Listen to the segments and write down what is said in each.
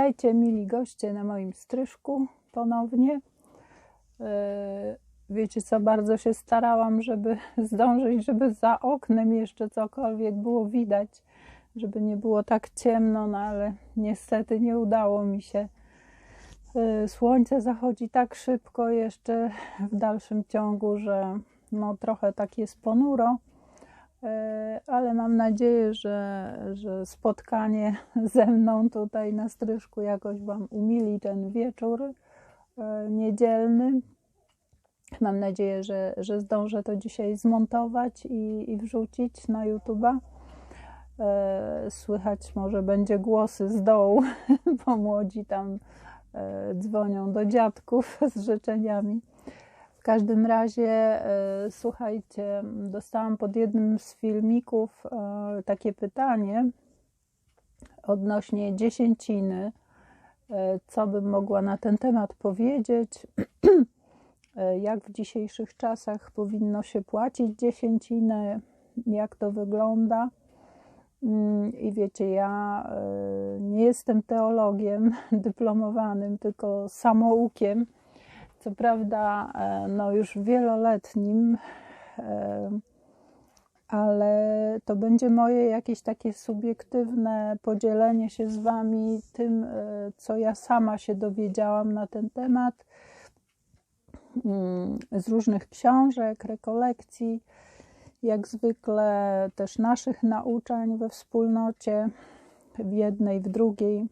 Witajcie, mili goście na moim stryżku ponownie. E, Wiecie co, bardzo się starałam, żeby zdążyć, żeby za oknem jeszcze cokolwiek było widać, żeby nie było tak ciemno, no ale niestety nie udało mi się. E, Słońce zachodzi tak szybko jeszcze w dalszym ciągu, że no trochę tak jest ponuro. E, ale mam nadzieję, że, że spotkanie ze mną tutaj na stryżku jakoś Wam umili ten wieczór e, niedzielny. Mam nadzieję, że, że zdążę to dzisiaj zmontować i, i wrzucić na YouTube'a. E, Słychać może będzie głosy z dołu, bo młodzi tam dzwonią do dziadków z życzeniami. Każdym razie, e, słuchajcie, dostałam pod jednym z filmików e, takie pytanie odnośnie dziesięciny. E, co bym mogła na ten temat powiedzieć? Jak w dzisiejszych czasach powinno się płacić dziesięcinę? Jak to wygląda? Mm, I wiecie, ja nie jestem teologiem dyplomowanym, tylko samoukiem co prawda e, no już wieloletnim, e, ale to będzie moje jakieś takie subiektywne podzielenie się z Wami tym, e, co ja sama się dowiedziałam na ten temat mm, z różnych książek, rekolekcji, jak zwykle też naszych nauczań we wspólnocie, w jednej, w drugiej,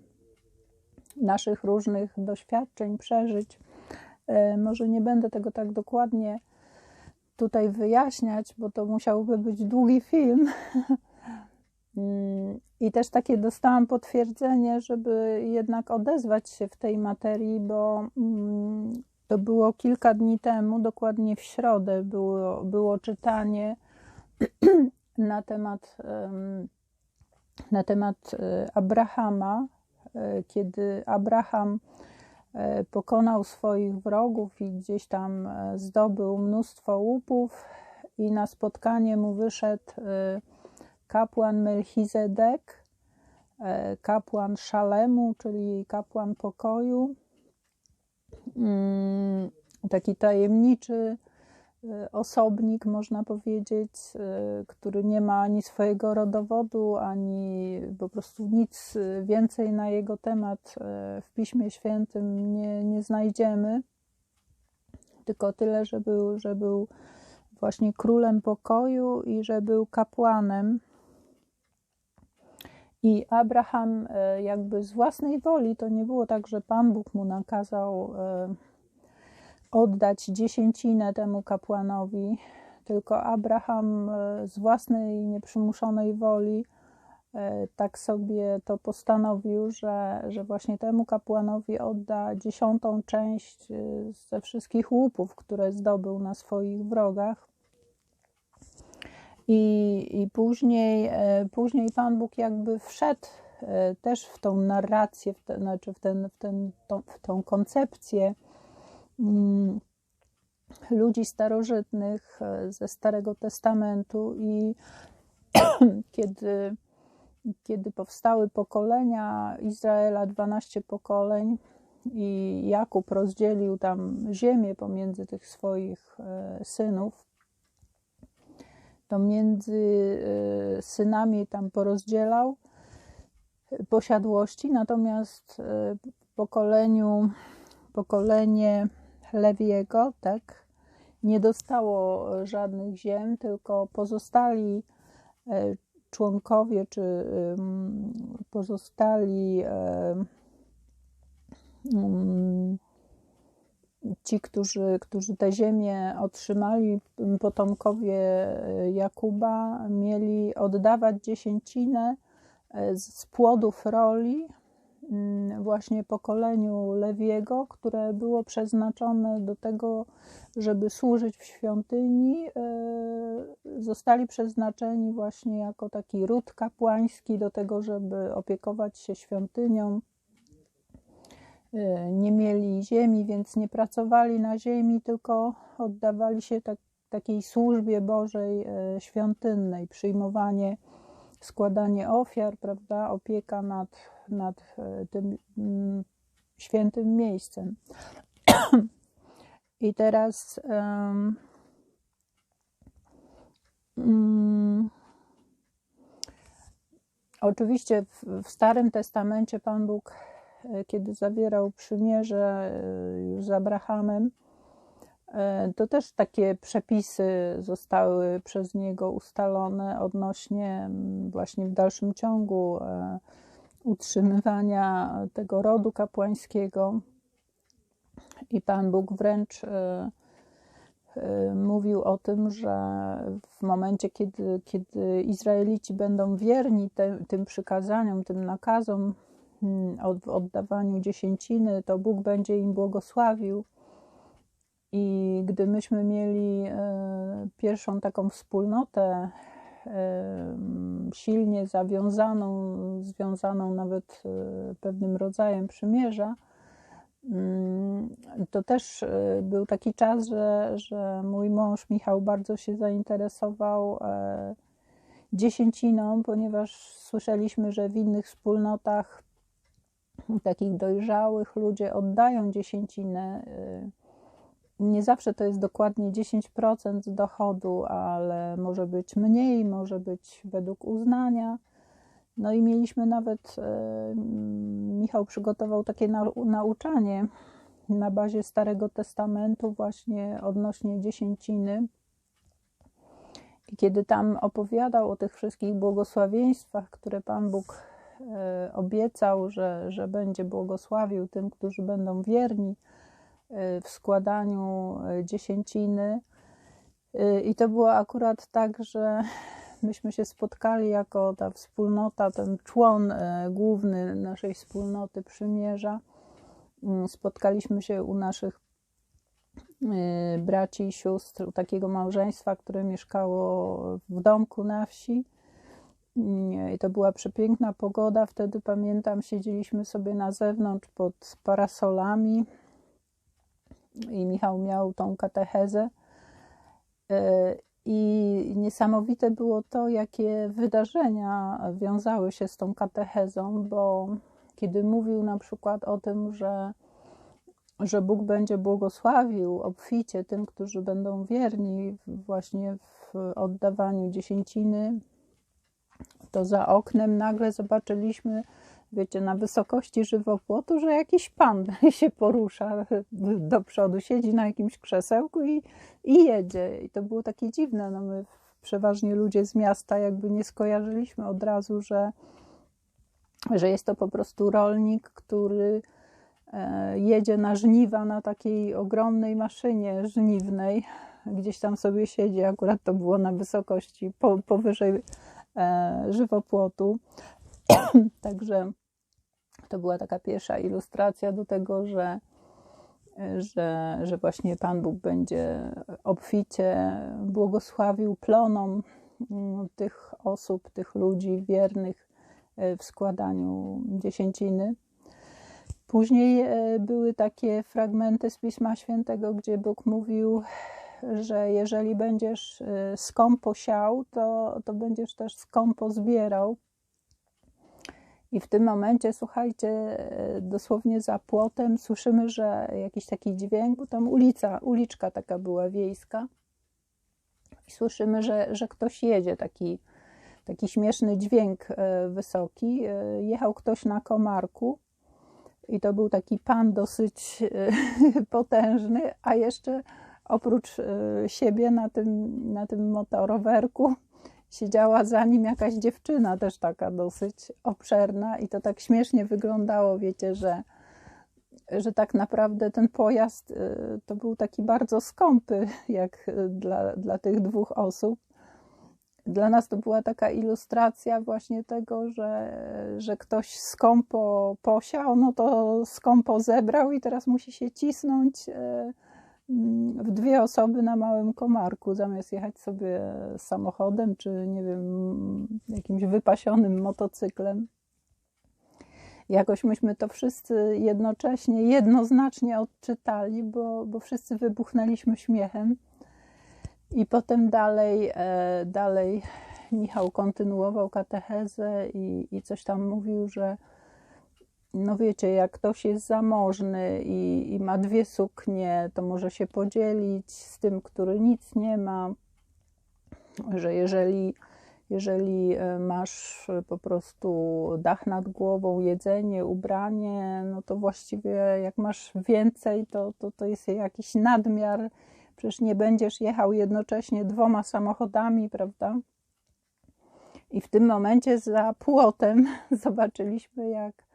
naszych różnych doświadczeń, przeżyć. E, Może nie będę tego tak dokładnie tutaj wyjaśniać, bo to musiałby być długi film. Mm, I też takie dostałam potwierdzenie, żeby jednak odezwać się w tej materii, bo mm, to było kilka dni temu, dokładnie w środę było, było czytanie na temat, em, na temat e, Abrahama, e, kiedy Abraham pokonał swoich wrogów i gdzieś tam e, zdobył mnóstwo łupów. I na spotkanie mu wyszedł e, kapłan Melchizedek, e, kapłan Szalemu, czyli kapłan pokoju, Mm, taki tajemniczy e, osobnik, można powiedzieć, e, który nie ma ani swojego rodowodu, ani po prostu nic więcej na jego temat e, w Piśmie Świętym nie, nie znajdziemy. Tylko tyle, że był, że był właśnie królem pokoju i że był kapłanem. I Abraham jakby z własnej woli, to nie było tak, że Pan Bóg mu nakazał oddać dziesięcinę temu kapłanowi, tylko Abraham e, z własnej nieprzymuszonej woli e, tak sobie to postanowił, że, że właśnie temu kapłanowi odda dziesiątą część e, ze wszystkich łupów, które zdobył na swoich wrogach. I, i później, później Pan Bóg jakby wszedł też w tą narrację, w te, znaczy w, ten, w, ten, w tą koncepcję ludzi starożytnych e, ze Starego Testamentu i kiedy, kiedy powstały pokolenia Izraela, 12 pokoleń i Jakub rozdzielił tam ziemię pomiędzy tych swoich e, synów, to między e, synami tam porozdzielał posiadłości, natomiast w pokoleniu, pokolenie Lewiego, tak, nie dostało żadnych ziem, tylko pozostali e, członkowie czy pozostali ym, ym, ci, którzy, którzy te ziemię otrzymali, potomkowie e, Jakuba, mieli oddawać dziesięcinę e, z płodów roli. mm, właśnie pokoleniu Lewiego, które było przeznaczone do tego, żeby służyć w świątyni. E, Zostali przeznaczeni właśnie jako taki ród kapłański do tego, żeby opiekować się świątynią Y, nie mieli ziemi, więc nie pracowali na ziemi, tylko oddawali się tak, takiej służbie Bożej y, świątynnej, przyjmowanie, składanie ofiar, prawda, opieka nad, nad y, tym mm, świętym miejscem. I teraz um, um, oczywiście w, w Starym Testamencie Pan Bóg E, kiedy zawierał przymierze e, już z Abrahamem, e, to też takie przepisy zostały przez niego ustalone odnośnie właśnie w dalszym ciągu utrzymywania tego rodu kapłańskiego. I Pan Bóg wręcz mówił o tym, że w momencie, kiedy, kiedy Izraelici będą wierni te, tym przykazaniom, tym nakazom, w oddawaniu dziesięciny, to Bóg będzie im błogosławił. I gdy myśmy mieli e, pierwszą taką wspólnotę, e, silnie zawiązaną, związaną nawet e, pewnym rodzajem przymierza, mm, to też był taki czas, że, że mój mąż Michał bardzo się zainteresował dziesięciną, ponieważ słyszeliśmy, że w innych wspólnotach takich dojrzałych ludzie oddają dziesięcinę. Nie zawsze to jest dokładnie 10% dochodu, ale może być mniej, może być według uznania. No i mieliśmy nawet, y, Michał przygotował takie nauczanie na bazie Starego Testamentu, właśnie odnośnie dziesięciny. I kiedy tam opowiadał o tych wszystkich błogosławieństwach, które Pan Bóg E, obiecał, że, że będzie błogosławił tym, którzy będą wierni e, w składaniu e, dziesięciny. I to było akurat tak, że myśmy się spotkali jako ta wspólnota, ten człon główny naszej wspólnoty przymierza. Mm, spotkaliśmy się u naszych braci i sióstr, u takiego małżeństwa, które mieszkało w domku na wsi. I to była przepiękna pogoda. Wtedy pamiętam, siedzieliśmy sobie na zewnątrz pod parasolami i Michał miał tą katechezę. E, I niesamowite było to, jakie wydarzenia wiązały się z tą katechezą, bo kiedy mówił na przykład o tym, że, że Bóg będzie błogosławił obficie tym, którzy będą wierni właśnie w oddawaniu dziesięciny, to za oknem nagle zobaczyliśmy, wiecie, na wysokości żywopłotu, że jakiś pan się porusza do przodu, siedzi na jakimś krzesełku i, i jedzie. I to było takie dziwne. No my przeważnie ludzie z miasta jakby nie skojarzyliśmy od razu, że, że jest to po prostu rolnik, który e, jedzie na żniwa na takiej ogromnej maszynie żniwnej. Gdzieś tam sobie siedzi, akurat to było na wysokości po, powyżej E, żywopłotu. Także to była taka pierwsza ilustracja do tego, że, że, że właśnie Pan Bóg będzie obficie błogosławił plonom mm, tych osób, tych ludzi wiernych e, w składaniu dziesięciny. Później e, były takie fragmenty z Pisma Świętego, gdzie Bóg mówił, że jeżeli będziesz y, skąpo siał, to, to będziesz też skąpo zbierał. I w tym momencie, słuchajcie, y, dosłownie za płotem słyszymy, że jakiś taki dźwięk, bo tam ulica, uliczka taka była wiejska. I słyszymy, że, że ktoś jedzie, taki, taki śmieszny dźwięk y, wysoki. Jechał ktoś na komarku. I to był taki pan dosyć potężny, a jeszcze oprócz siebie na tym, na tym motorowerku siedziała za nim jakaś dziewczyna, też taka dosyć obszerna, i to tak śmiesznie wyglądało, wiecie, że, że tak naprawdę ten pojazd y, to był taki bardzo skąpy, jak y, dla, dla tych dwóch osób. Dla nas to była taka ilustracja właśnie tego, że, że ktoś skąpo posiał, no to skąpo zebrał i teraz musi się cisnąć y, w dwie osoby na małym komarku, zamiast jechać sobie samochodem czy nie wiem, jakimś wypasionym motocyklem. Jakoś myśmy to wszyscy jednocześnie, jednoznacznie odczytali, bo, bo wszyscy wybuchnęliśmy śmiechem. I potem dalej, e, dalej Michał kontynuował katechezę i, i coś tam mówił, że no wiecie, jak ktoś jest zamożny i, i ma dwie suknie, to może się podzielić z tym, który nic nie ma. Że jeżeli, jeżeli e, masz po prostu dach nad głową, jedzenie, ubranie, no to właściwie jak masz więcej, to, to, to jest jakiś nadmiar. Przecież nie będziesz jechał jednocześnie dwoma samochodami, prawda? I w tym momencie za płotem zobaczyliśmy, jak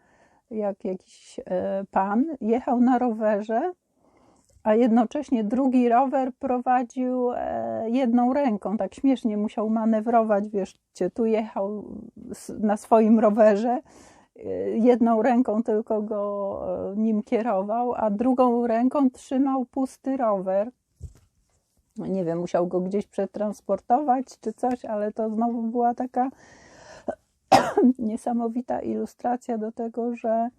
jak jakiś e, pan jechał na rowerze, a jednocześnie drugi rower prowadził e, jedną ręką. Tak śmiesznie musiał manewrować, wiesz, tu jechał na swoim rowerze, e, jedną ręką tylko go nim kierował, a drugą ręką trzymał pusty rower. Nie wiem, musiał go gdzieś przetransportować czy coś, ale to znowu była taka niesamowita ilustracja do tego, że,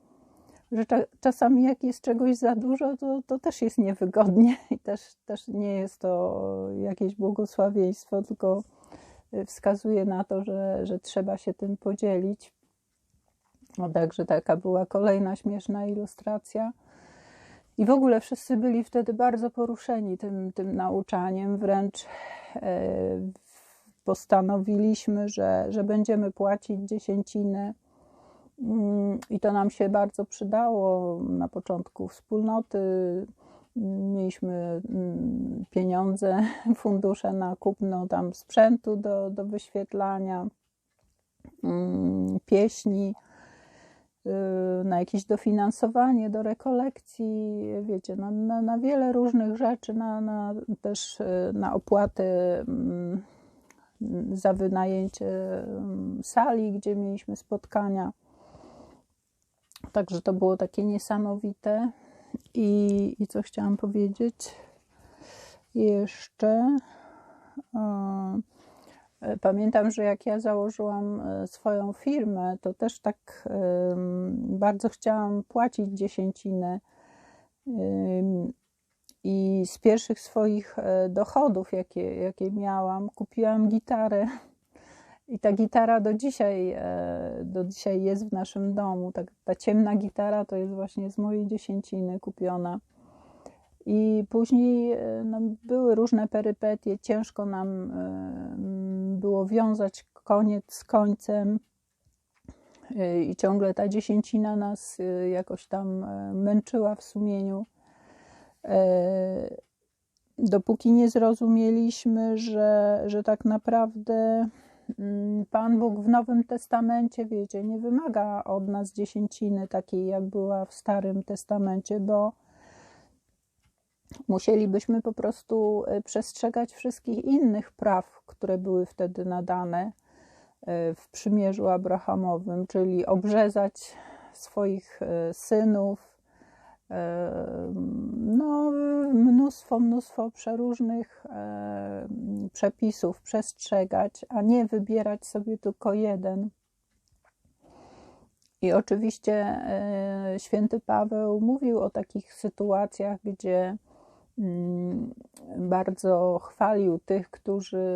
że czasami jak jest czegoś za dużo, to, to też jest niewygodnie i też, też nie jest to jakieś błogosławieństwo, tylko wskazuje na to, że, że trzeba się tym podzielić. No także taka była kolejna śmieszna ilustracja. I w ogóle wszyscy byli wtedy bardzo poruszeni tym, tym nauczaniem, wręcz e, postanowiliśmy, że, że będziemy płacić dziesięcinę. Mm, I to nam się bardzo przydało na początku wspólnoty. Mieliśmy mm, pieniądze, fundusze na kupno tam sprzętu do, do wyświetlania, mm, pieśni, y, na jakieś dofinansowanie do rekolekcji, wiecie, na, na, na wiele różnych rzeczy, na, na, też y, na opłaty za wynajęcie sali, gdzie mieliśmy spotkania. Także to było takie niesamowite. I, i co chciałam powiedzieć jeszcze? Pamiętam, że jak ja założyłam e, swoją firmę, to też tak bardzo chciałam płacić dziesięcinę i z pierwszych swoich e, dochodów, jakie, jakie miałam, kupiłam gitarę. I ta gitara do dzisiaj, e, do dzisiaj jest w naszym domu. Ta, ta ciemna gitara to jest właśnie z mojej dziesięciny kupiona. I później e, no, były różne perypetie, ciężko nam było wiązać koniec z końcem. I ciągle ta dziesięcina nas jakoś tam męczyła w sumieniu. E, dopóki nie zrozumieliśmy, że, że tak naprawdę mm, Pan Bóg w Nowym Testamencie, wiecie, nie wymaga od nas dziesięciny takiej, jak była w Starym Testamencie, bo musielibyśmy po prostu e, przestrzegać wszystkich innych praw, które były wtedy nadane e, w przymierzu Abrahamowym, czyli obrzezać swoich synów, no, mnóstwo, mnóstwo przeróżnych przepisów przestrzegać, a nie wybierać sobie tylko jeden. I oczywiście e, święty Paweł mówił o takich sytuacjach, gdzie mm, bardzo chwalił tych, którzy,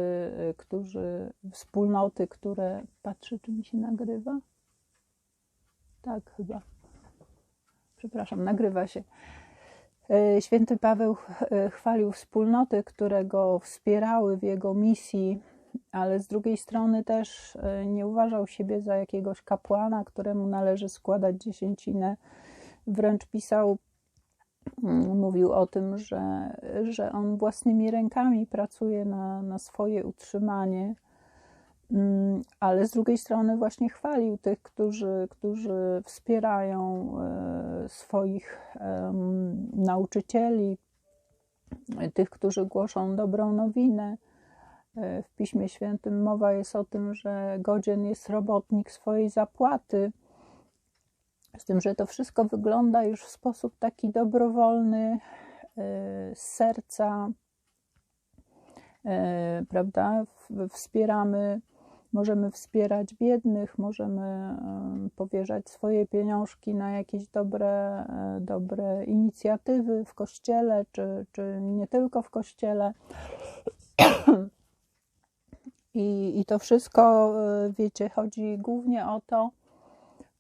którzy wspólnoty, które. Patrzy, czy mi się nagrywa? Tak, chyba przepraszam, nagrywa się. E, święty Paweł e, chwalił wspólnoty, które go wspierały w jego misji, ale z drugiej strony też e, nie uważał siebie za jakiegoś kapłana, któremu należy składać dziesięcinę. Wręcz pisał mm, mówił o tym, że, że on własnymi rękami pracuje na, na swoje utrzymanie, ale z drugiej strony właśnie chwalił tych, którzy, którzy wspierają e, swoich nauczycieli, tych, którzy głoszą dobrą nowinę. E, w Piśmie Świętym mowa jest o tym, że godzien jest robotnik swojej zapłaty. Z tym, że to wszystko wygląda już w sposób taki dobrowolny, e, z serca, prawda? Wspieramy, możemy wspierać biednych, możemy powierzać swoje pieniążki na jakieś dobre, dobre inicjatywy w kościele, czy, czy nie tylko w kościele. I, I to wszystko, e, wiecie, chodzi głównie o to,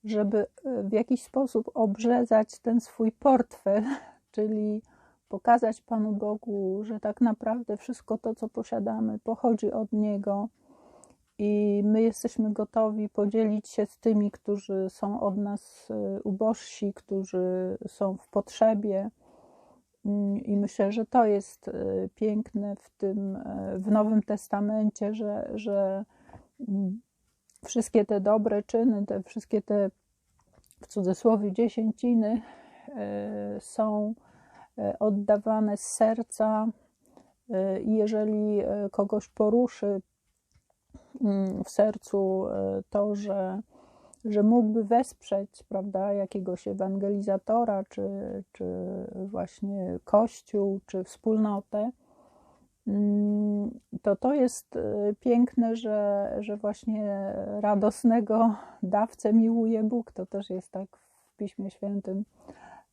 żeby e, w jakiś sposób obrzezać ten swój portfel, czyli pokazać Panu Bogu, że tak naprawdę wszystko to, co posiadamy, pochodzi od Niego i my jesteśmy gotowi podzielić się z tymi, którzy są od nas e, ubożsi, którzy są w potrzebie. I myślę, że to jest e, piękne w tym, e, w Nowym Testamencie, że, że mm, wszystkie te dobre czyny, te wszystkie te w cudzysłowie dziesięciny są oddawane z serca. I jeżeli kogoś poruszy mm, w sercu to, że że mógłby wesprzeć prawda, jakiegoś ewangelizatora, czy, czy właśnie kościół, czy wspólnotę, mm, to to jest e, piękne, że, że właśnie radosnego dawcę miłuje Bóg. To też jest tak w Piśmie Świętym.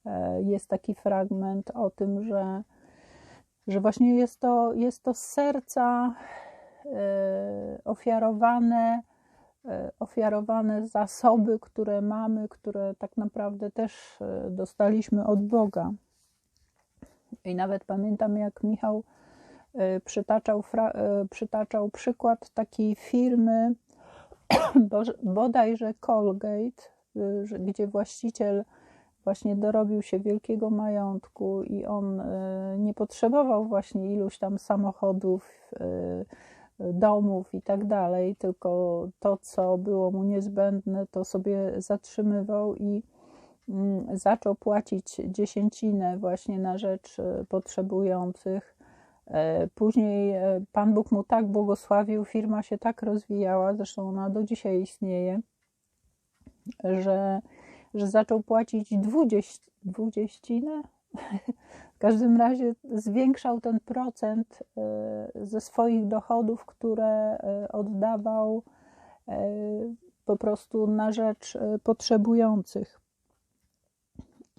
E, jest taki fragment o tym, że, że właśnie jest to, jest to z serca e, ofiarowane E, ofiarowane zasoby, które mamy, które tak naprawdę też e, dostaliśmy od Boga. I nawet pamiętam, jak Michał e, przytaczał, przytaczał przykład takiej firmy, bodajże Colgate, gdzie właściciel właśnie dorobił się wielkiego majątku i on nie potrzebował właśnie iluś tam samochodów, domów i tak dalej, tylko to, co było mu niezbędne, to sobie zatrzymywał i mm, zaczął płacić dziesięcinę właśnie na rzecz e, potrzebujących. E, później e, Pan Bóg mu tak błogosławił, firma się tak rozwijała, zresztą ona do dzisiaj istnieje, że, że zaczął płacić dwudzieścinę, każdym razie zwiększał ten procent e, ze swoich dochodów, które e, oddawał e, po prostu na rzecz potrzebujących.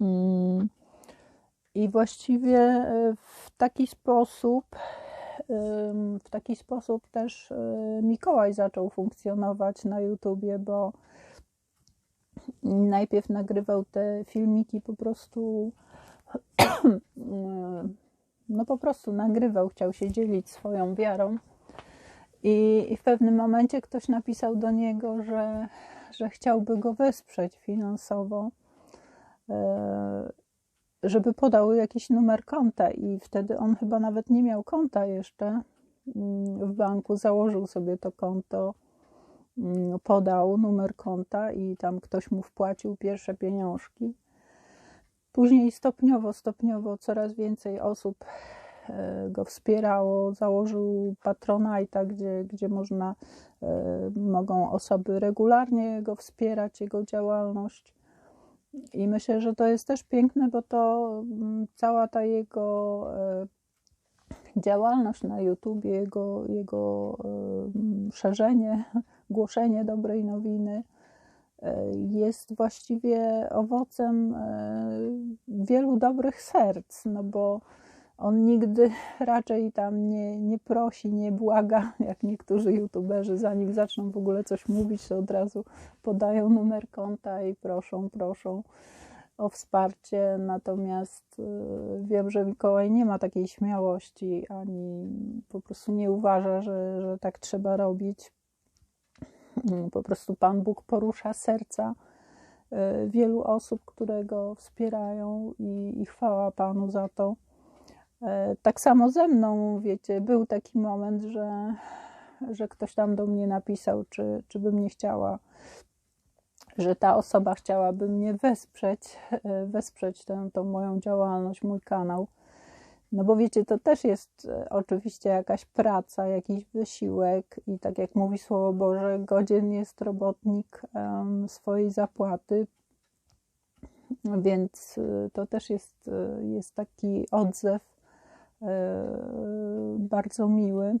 Mm. I właściwie w taki sposób, w taki sposób też Mikołaj zaczął funkcjonować na YouTubie, bo najpierw nagrywał te filmiki po prostu no po prostu nagrywał, chciał się dzielić swoją wiarą. I, w pewnym momencie ktoś napisał do niego, że, że chciałby go wesprzeć finansowo, e, żeby podał jakiś numer konta. I wtedy on chyba nawet nie miał konta jeszcze w banku, założył sobie to konto, mm, podał numer konta i tam ktoś mu wpłacił pierwsze pieniążki. Później stopniowo, stopniowo coraz więcej osób e, go wspierało, założył Patronite'a, gdzie, gdzie można, e, mogą osoby regularnie go wspierać, jego działalność. I myślę, że to jest też piękne, bo to mm, cała ta jego e, działalność na YouTube, jego, jego szerzenie, głoszenie dobrej nowiny, jest właściwie owocem e, wielu dobrych serc, no bo on nigdy raczej tam nie, nie prosi, nie błaga, jak niektórzy youtuberzy, zanim zaczną w ogóle coś mówić, to od razu podają numer konta i proszą, proszą o wsparcie. Natomiast e, wiem, że Mikołaj nie ma takiej śmiałości, ani po prostu nie uważa, że, że tak trzeba robić. Po prostu Pan Bóg porusza serca e, wielu osób, które go wspierają i, i chwała Panu za to. E, tak samo ze mną, wiecie, był taki moment, że, że ktoś tam do mnie napisał, czy, czy bym nie chciała, że ta osoba chciałaby mnie wesprzeć, e, wesprzeć tę, tą moją działalność, mój kanał. No bo wiecie, to też jest e, oczywiście jakaś praca, jakiś wysiłek i tak jak mówi Słowo Boże, godzien jest robotnik swojej zapłaty, więc to też jest, jest taki odzew E, bardzo miły.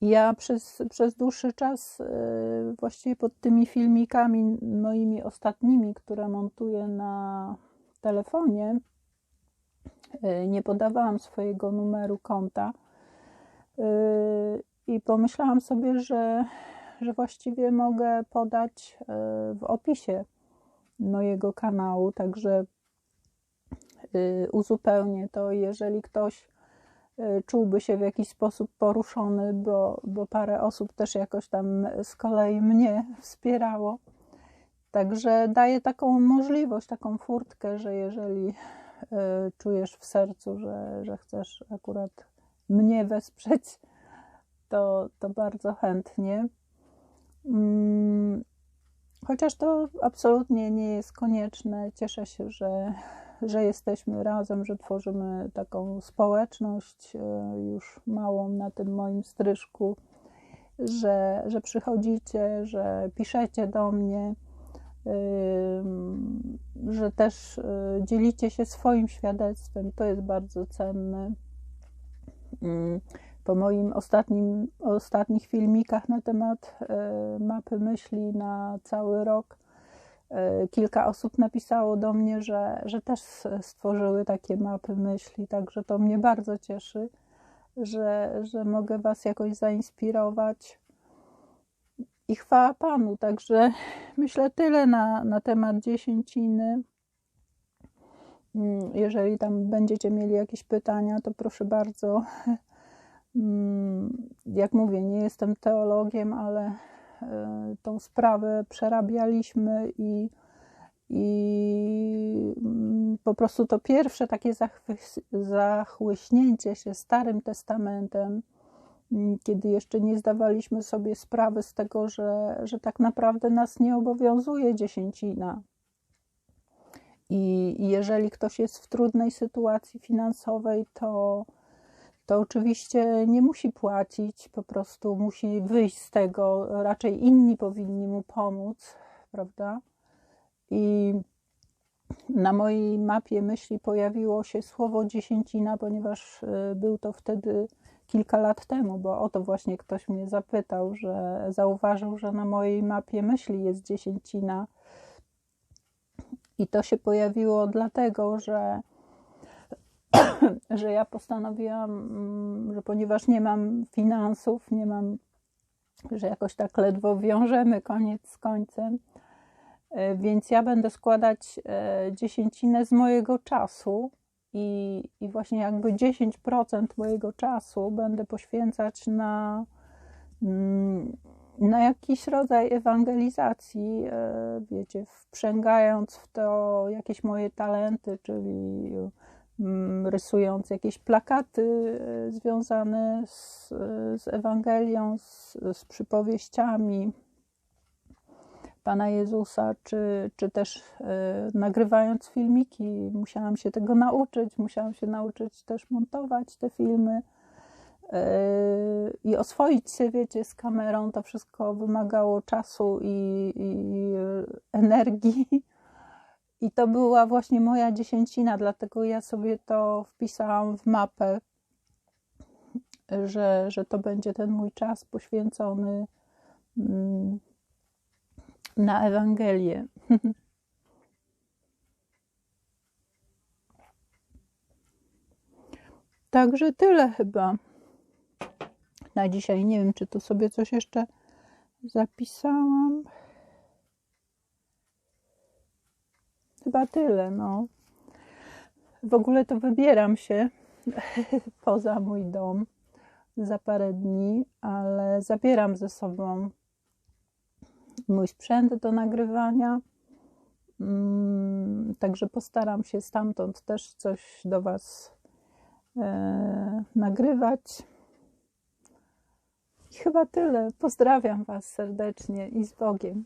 Ja przez, przez dłuższy czas, e, właściwie pod tymi filmikami moimi ostatnimi, które montuję na telefonie, e, nie podawałam swojego numeru konta i pomyślałam sobie, że, że właściwie mogę podać w opisie mojego kanału, także Y, uzupełnię to, jeżeli ktoś y, czułby się w jakiś sposób poruszony, bo, bo parę osób też jakoś tam z kolei mnie wspierało. Także daję taką możliwość, taką furtkę, że jeżeli y, czujesz w sercu, że, że chcesz akurat mnie wesprzeć, to, to bardzo chętnie. Mm, chociaż to absolutnie nie jest konieczne. Cieszę się, że że jesteśmy razem, że tworzymy taką społeczność e, już małą na tym moim stryżku, że, że przychodzicie, że piszecie do mnie, że też e, dzielicie się swoim świadectwem. To jest bardzo cenne. Mm, po moim ostatnim, ostatnich filmikach na temat e, mapy myśli na cały rok, E, kilka osób napisało do mnie, że, że też stworzyły takie mapy myśli, także to mnie bardzo cieszy, że, że mogę Was jakoś zainspirować. I chwała Panu, także myślę tyle na, na temat dziesięciny. Mm, jeżeli tam będziecie mieli jakieś pytania, to proszę bardzo. Mm, jak mówię, nie jestem teologiem, ale E, tą sprawę przerabialiśmy i, i mm, po prostu to pierwsze takie zachłyśnięcie się Starym Testamentem, kiedy jeszcze nie zdawaliśmy sobie sprawy z tego, że, że tak naprawdę nas nie obowiązuje dziesięcina. I jeżeli ktoś jest w trudnej sytuacji finansowej, to to oczywiście nie musi płacić, po prostu musi wyjść z tego. Raczej inni powinni mu pomóc, prawda? I na mojej mapie myśli pojawiło się słowo dziesięcina, ponieważ y, był to wtedy kilka lat temu, bo o to właśnie ktoś mnie zapytał, że zauważył, że na mojej mapie myśli jest dziesięcina. I to się pojawiło dlatego, że że ja postanowiłam, mm, że ponieważ nie mam finansów, nie mam, że jakoś tak ledwo wiążemy koniec z końcem, e, więc ja będę składać e, dziesięcinę z mojego czasu i, i właśnie jakby 10% mojego czasu będę poświęcać na, mm, na jakiś rodzaj ewangelizacji, e, wiecie, wprzęgając w to jakieś moje talenty, czyli Mm, rysując jakieś plakaty e, związane z, z Ewangelią, z, z przypowieściami Pana Jezusa, czy, czy też e, nagrywając filmiki. Musiałam się tego nauczyć, musiałam się nauczyć też montować te filmy e, i oswoić się, wiecie, z kamerą. To wszystko wymagało czasu i, i energii i to była właśnie moja dziesięcina, dlatego ja sobie to wpisałam w mapę, że, że to będzie ten mój czas poświęcony mm, na Ewangelię. Także tyle chyba na dzisiaj. Nie wiem, czy to sobie coś jeszcze zapisałam. chyba tyle. No. W ogóle to wybieram się poza mój dom za parę dni, ale zabieram ze sobą mój sprzęt do nagrywania. Mm, Także postaram się stamtąd też coś do Was e, nagrywać. I chyba tyle. Pozdrawiam Was serdecznie i z Bogiem.